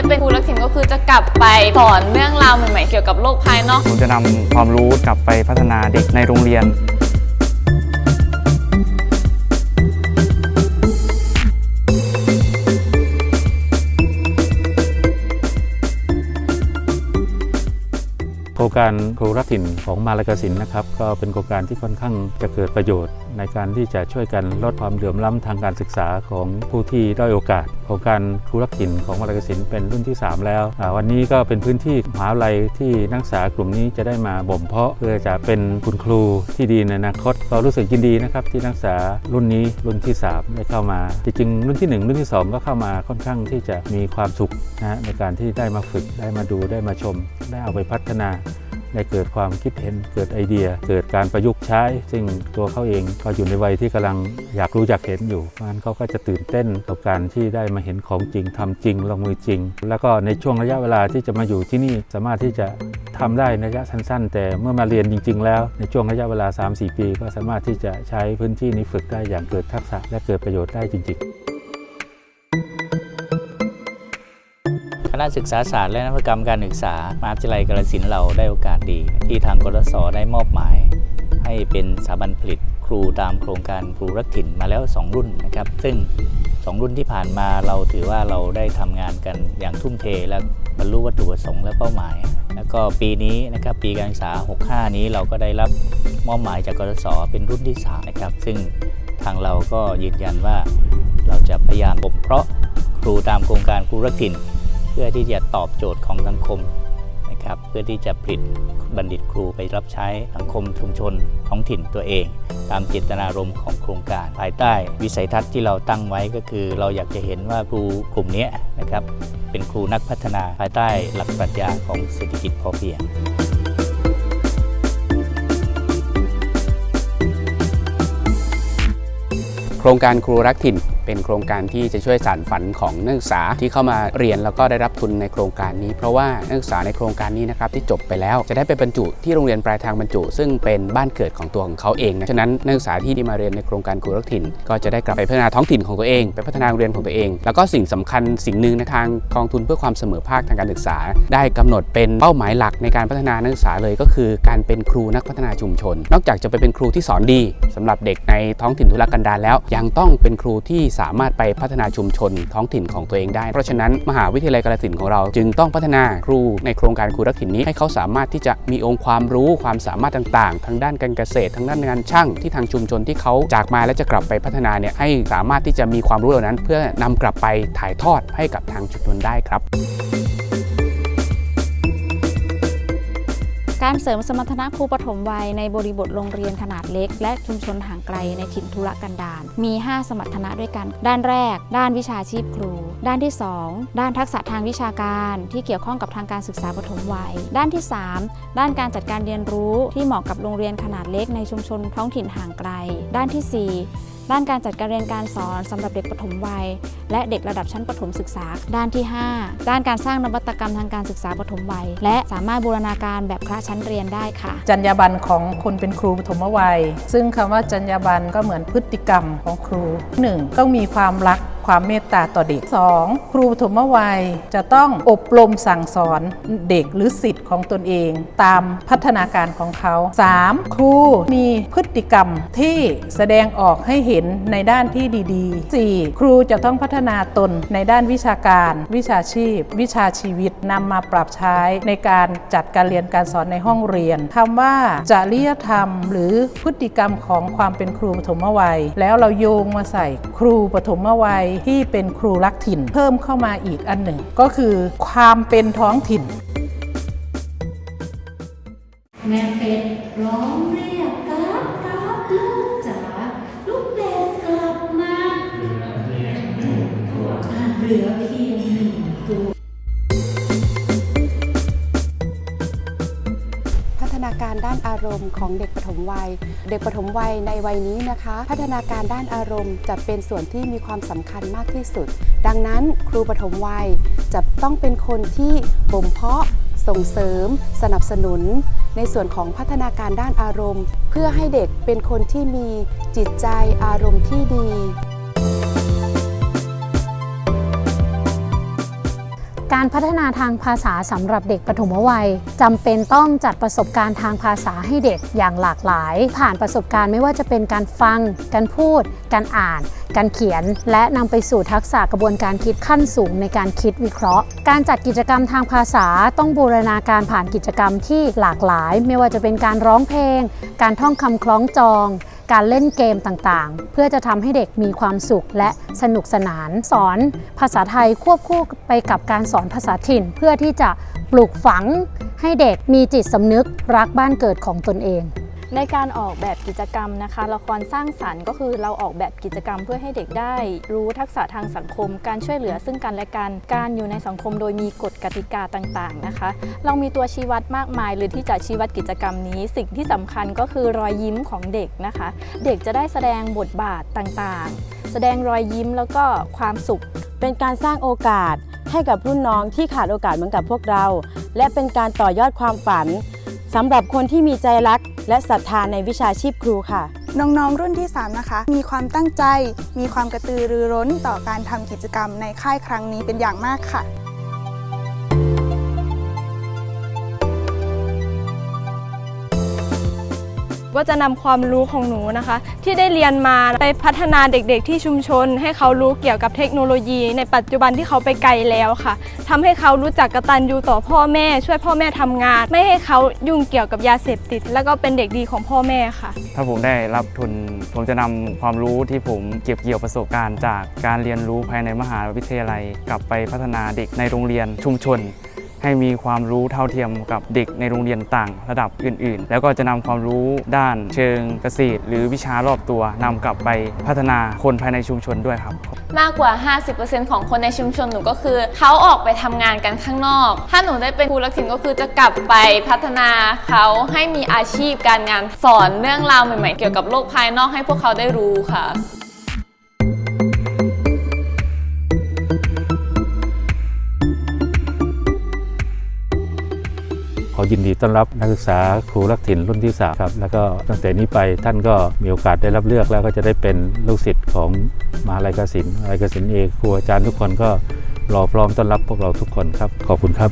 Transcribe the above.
ถิ่นก็คือจะกลับไปสอนเรื่องราวใหม่ๆเกี่ยวกับโลกภายนอก ผมจะนำความรู้กลับไปพัฒนาเด็กในโรงเรียน โครงการครูรักถิ่นของมาลากสินนะครับ ก็เป็นโครงการที่ค่อนข้างจะเกิดประโยชน์ในการที่จะช่วยกันลดความเหลื่อมล้ำทางการศึกษาของผู้ที่ด้อยโอกาสโครงการครูรักถิ่นของมาลากสินเป็นรุ่นที่ 3 แล้ว วันนี้ก็เป็นพื้นที่มหาวิทยาลัยที่นักศึกษากลุ่มนี้จะได้มาบ่มเพาะเพื่อจะเป็นคุณครูที่ดีในอนาคตก็รู้สึกยินดีนะครับที่นักศึกษารุ่นนี้รุ่นที่ 3 ได้เข้ามาจริงๆรุ่นที่ 1 รุ่นที่ 2 ก็เข้ามาค่อนข้างที่จะมีความสุขนะในการที่ได้มาฝึกได้มาดูได้มาชม ได้เอาไปพัฒนา ได้เกิดความคิดเห็นเกิดไอเดีย เกิดการประยุกต์ใช้ ซึ่งตัวเขาเองก็อยู่ในวัยที่กำลังอยากรู้อยากเห็นอยู่เพราะฉะนั้นเขาก็จะตื่นเต้นกับการที่ได้มาเห็นของจริงทำจริงลงมือจริง แล้วก็ในช่วงระยะเวลาที่จะมาอยู่ที่นี่สามารถที่จะทำได้ในระยะสั้น ๆ แต่เมื่อมาเรียนจริง ๆ แล้วในช่วงระยะเวลา 3-4 ปี ก็สามารถที่จะใช้พื้นที่นี้ฝึกได้อย่างเกิดทักษะและเกิดประโยชน์ได้จริง ๆ คณะศึกษาศาสตร์และนวัตกรรมการศึกษามหาวิทยาลัยกาฬสินเราได้โอกาสดี ที่ทางกรสได้มอบหมาย ให้เป็นสถาบันผลิตครูตามโครงการครูรักถิ่นมาแล้ว 2 รุ่นนะครับ ซึ่ง 2 รุ่นที่ผ่านมาเราถือว่าเราได้ทำงานกันอย่างทุ่มเท และบรรลุวัตถุประสงค์และเป้าหมาย แล้วก็ปีนี้นะครับปีการศึกษา 65 นี้เราก็ได้รับมอบหมายจากกรสเป็นรุ่นที่3นะครับซึ่งทางเราก็ยืนยันว่าเราจะพยายามบ่มเพาะครูตามโครงการครูรักถิ่น เพื่อที่จะตอบโจทย์ของสังคมนะครับเพื่อที่จะผลิตบัณฑิตครูไปรับใช้สังคมชุมชนท้องถิ่นตัวเอง ตามเจตนารมณ์ของโครงการ ภายใต้วิสัยทัศน์ที่เราตั้งไว้ก็คือ เราอยากจะเห็นว่าครูกลุ่มนี้นะครับเป็นครูนักพัฒนาภายใต้หลักปรัชญาของเศรษฐกิจพอเพียงโครงการครูรักถิ่นเป็นโครงการที่จะช่วยสานฝันของนักศึกษาที่เข้ามาเรียนแล้วก็ได้รับทุนในโครงการนี้ เพราะว่านักศึกษาในโครงการนี้นะครับที่จบไปแล้วจะได้ไปบรรจุที่โรงเรียนปลายทางบรรจุ ซึ่งเป็นบ้านเกิดของตัวของเขาเองนะฉะนั้นนักศึกษาที่ได้มาเรียนในโครงการครูรักถิ่น ก็จะได้กลับไปพัฒนาท้องถิ่นของตัวเองไปพัฒนาโรงเรียนของตัวเอง แล้วก็สิ่งสำคัญสิ่งหนึ่งในทางกองทุนเพื่อความเสมอภาคทางการศึกษา ได้กำหนดเป็นเป้าหมายหลักในการพัฒนานักศึกษาเลยก็คือ การเป็นครูนักพัฒนาชุมชน นอกจากจะไปเป็นครูที่สอนดีสำหรับเด็กในท้องถิ่นทุรกันดารแล้ว ยังต้องเป็นครูที่สามารถไปพัฒนาชุมชนท้องถิ่นของตัวเองได้ เพราะฉะนั้นมหาวิทยาลัยกาฬสินธุ์ของเรา จึงต้องพัฒนาครูในโครงการครูรักถิ่นนี้ให้เขาสามารถที่จะมีองค์ความรู้ความสามารถต่างๆทั้งด้านการเกษตรทั้งด้านงานช่างที่ทางชุมชนที่เขาจากมาและจะกลับไปพัฒนาเนี่ยให้สามารถที่จะมีความรู้เหล่านั้น เพื่อนำกลับไปถ่ายทอดให้กับทางชุมชนได้ครับ การเสริมสมรรถนะครูปฐมวัยในบริบทโรงเรียนขนาดเล็ก และชุมชนห่างไกลในถิ่นทุรกันดารมี 5 สมรรถนะด้วยกัน ด้านแรก ด้านวิชาชีพครู ด้านที่ 2 ด้านทักษะทางวิชาการที่เกี่ยวข้องกับทางการศึกษาปฐมวัย ด้านที่ 3 ด้านการจัดการเรียนรู้ที่เหมาะกับโรงเรียนขนาดเล็กในชุมชนท้องถิ่นห่างไกล ด้านทีสี่4 ด้านการจัดการเรียนการสอนสำหรับเด็กปฐมวัย และเด็กระดับชั้นปฐมศึกษา ด้านที่ 5 ด้านการสร้างนวัตกรรมทางการศึกษาปฐมวัย และสามารถบูรณาการแบบคละชั้นเรียนได้ค่ะ จรรยาบรรณของคนเป็นครูปฐมวัย ซึ่งคำว่าจรรยาบรรณก็เหมือนพฤติกรรมของครู 1. ต้องมีความรักความเมตตาต่อเด็ก 2. ครูปฐมวัยจะต้องอบรมสั่งสอนเด็กหรือสิทธิ์ของตนเอง ตามพัฒนาการของเขา 3. ครูมีพฤติกรรมที่แสดงออกให้เห็นในด้านที่ดีๆ 4. ครูจะต้องพัฒนาตนในด้านวิชาการ วิชาชีพ วิชาชีวิตนำมาปรับใช้ในการจัดการเรียนการสอนในห้องเรียนคำว่าจริยธรรม หรือพฤติกรรมของความเป็นครูปฐมวัย แล้วเราโยงมาใส่ครูปฐมวัยที่เป็นครูรักถิ่น เพิ่มเข้ามาอีกอันหนึ่ง ก็คือความเป็นท้องถิ่นแม่เป็ดร้องเรียารด้านอารมณ์ของเด็กปฐมวัย เด็กปฐมวัยในวัยนี้นะคะ พัฒนาการด้านอารมณ์จะเป็นส่วนที่มีความสำคัญมากที่สุด ดังนั้นครูปฐมวัยจะต้องเป็นคนที่บ่มเพาะส่งเสริม สนับสนุน ในส่วนของพัฒนาการด้านอารมณ์ เพื่อให้เด็กเป็นคนที่มีจิตใจอารมณ์ที่ดี การพัฒนาทางภาษาสำหรับเด็กปฐมวัยจำเป็นต้องจัดประสบการณ์ทางภาษาให้เด็กอย่างหลากหลาย ผ่านประสบการณ์ไม่ว่าจะเป็นการฟัง การพูด การอ่านการเขียนและนำไปสู่ทักษะกระบวนการคิดขั้นสูงในการคิดวิเคราะห์ การจัดกิจกรรมทางภาษาต้องบูรณาการผ่านกิจกรรมที่หลากหลาย ไม่ว่าจะเป็นการร้องเพลง การท่องคำคล้องจอง การเล่นเกมต่างๆ เพื่อจะทำให้เด็กมีความสุขและสนุกสนานสอนภาษาไทยควบคู่ไปกับการสอนภาษาถิ่น เพื่อที่จะปลูกฝังให้เด็กมีจิตสำนึกรักบ้านเกิดของตนเอง ในการออกแบบกิจกรรมนะคะ ละครสร้างสรรค์ก็คือเราออกแบบกิจกรรมเพื่อให้เด็กได้ รู้ทักษะทางสังคม การช่วยเหลือซึ่งกันและกัน การอยู่ในสังคมโดยมีกฎกติกาต่างๆนะคะ เรามีตัวชี้วัดมากมายหรือที่จะชี้วัดกิจกรรมนี้ สิ่งที่สำคัญก็คือรอยยิ้มของเด็กนะคะ เด็กจะได้แสดงบทบาทต่างๆ แสดงรอยยิ้มแล้วก็ความสุข เป็นการสร้างโอกาสให้กับรุ่นน้องที่ขาดโอกาสเหมือนกับพวกเรา และเป็นการต่อยอดความฝันสำหรับคนที่มีใจรัก และศรัทธาในวิชาชีพครูค่ะ น้องๆ รุ่นที่ 3 นะคะ มีความตั้งใจ มีความกระตือรือร้นต่อการทำกิจกรรมในค่ายครั้งนี้เป็นอย่างมากค่ะ ก็จะนำความรู้ของหนูนะคะ ที่ได้เรียนมาไปพัฒนาเด็กๆ ที่ชุมชน ให้เขารู้เกี่ยวกับเทคโนโลยี ในปัจจุบันที่เขาไปไกลแล้วค่ะทำให้เขารู้จักกตัญญูต่อพ่อแม่ ช่วยพ่อแม่ทำงาน ไม่ให้เขายุ่งเกี่ยวกับยาเสพติด แล้วก็เป็นเด็กดีของพ่อแม่ค่ะ ถ้าผมได้รับทุนผมจะนำความรู้ที่ผมเก็บเกี่ยวประสบการณ์ จากการเรียนรู้ภายในมหาวิทยาลัย กลับไปพัฒนาเด็กในโรงเรียนชุมชน ให้มีความรู้เท่าเทียมกับเด็กในโรงเรียนต่างระดับอื่น ๆ แล้วก็จะนำความรู้ด้านเชิงเกษตร หรือวิชารอบตัวนำกลับไปพัฒนาคนภายในชุมชนด้วยครับ มากกว่า 50%ของคนในชุมชนหนูก็คือเขาออกไปทำงานกันข้างนอก ถ้าหนูได้เป็นครูรักถิ่นก็คือจะกลับไปพัฒนาเขาให้มีอาชีพการงานสอนเรื่องราวใหม่ ๆ เกี่ยวกับโลกภายนอกให้พวกเขาได้รู้ค่ะ ยินดีต้อนรับนักศึกษาครูรักถิ่นรุ่นที่3ครับแล้วก็ตั้งแต่นี้ไปท่านก็มีโอกาสได้รับเลือกแล้วก็จะได้เป็นลูกศิษย์ของมหาลัยกสินมหาลัยกสินเองครูอาจารย์ทุกคนก็รอพร้อมต้อนรับพวกเราทุกคนครับ ขอบคุณครับ